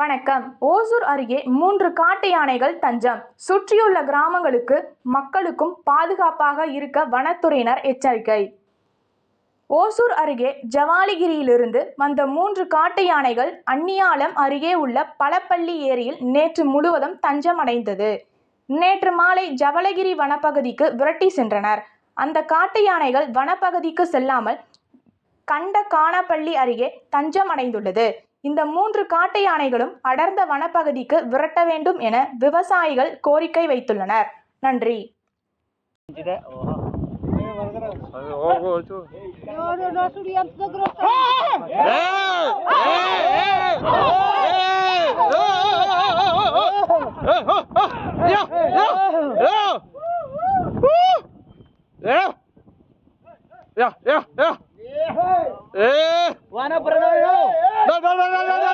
வணக்கம். ஓசூர் அருகே மூன்று காட்டு யானைகள் தஞ்சம். சுற்றியுள்ள கிராமங்களுக்கு மக்களுக்கும் பாதுகாப்பாக இருக்க வனத்துறையினர் எச்சரிக்கை. ஓசூர் அருகே ஜவாலிகிரியிலிருந்து வந்த மூன்று காட்டு யானைகள் அன்னியாலம் அருகே உள்ள பலப்பள்ளி ஏரியில் நேற்று முழுவதும் தஞ்சம் அடைந்தது நேற்று மாலை ஜவலகிரி வனப்பகுதிக்கு விரட்டி சென்றனர். அந்த காட்டு யானைகள் வனப்பகுதிக்கு செல்லாமல் கண்ட காணப்பள்ளி அருகே தஞ்சம் அடைந்துள்ளது இந்த மூன்று காட்டு யானைகளும் அடர்ந்த வனப்பகுதிக்கு விரட்ட வேண்டும் என விவசாயிகள் கோரிக்கை வைத்துள்ளனர் நன்றி Yeah, yeah, yeah. Yeah. Yeah. Wana berdoa dulu. Dol dol dol dol.